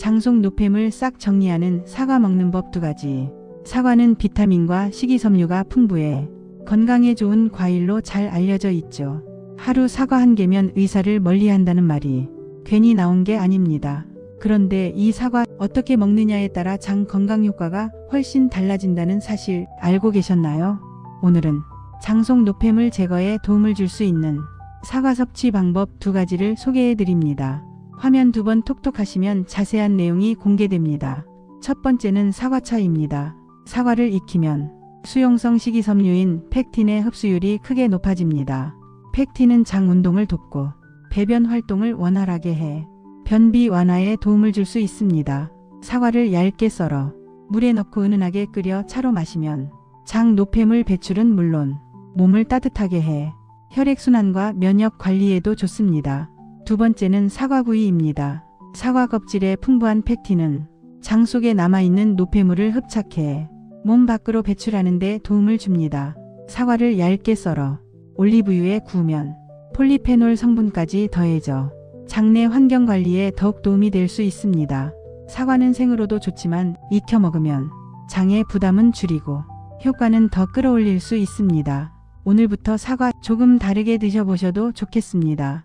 장속 노폐물 싹 정리하는 사과 먹는 법 두 가지. 사과는 비타민과 식이섬유가 풍부해 건강에 좋은 과일로 잘 알려져 있죠. 하루 사과 한 개면 의사를 멀리 한다는 말이 괜히 나온 게 아닙니다. 그런데 이 사과 어떻게 먹느냐에 따라 장 건강 효과가 훨씬 달라진다는 사실 알고 계셨나요? 오늘은 장속 노폐물 제거에 도움을 줄 수 있는 사과 섭취 방법 두 가지를 소개해 드립니다. 화면 두 번 톡톡하시면 자세한 내용이 공개됩니다. 첫 번째는 사과차입니다. 사과를 익히면 수용성 식이섬유인 팩틴의 흡수율이 크게 높아집니다. 팩틴은 장 운동을 돕고 배변 활동을 원활하게 해 변비 완화에 도움을 줄 수 있습니다. 사과를 얇게 썰어 물에 넣고 은은하게 끓여 차로 마시면 장 노폐물 배출은 물론 몸을 따뜻하게 해 혈액순환과 면역 관리에도 좋습니다. 두 번째는 사과구이입니다. 사과 껍질에 풍부한 팩틴은 장 속에 남아있는 노폐물을 흡착해 몸 밖으로 배출하는 데 도움을 줍니다. 사과를 얇게 썰어 올리브유에 구우면 폴리페놀 성분까지 더해져 장내 환경 관리에 더욱 도움이 될 수 있습니다. 사과는 생으로도 좋지만 익혀 먹으면 장의 부담은 줄이고 효과는 더 끌어올릴 수 있습니다. 오늘부터 사과 조금 다르게 드셔보셔도 좋겠습니다.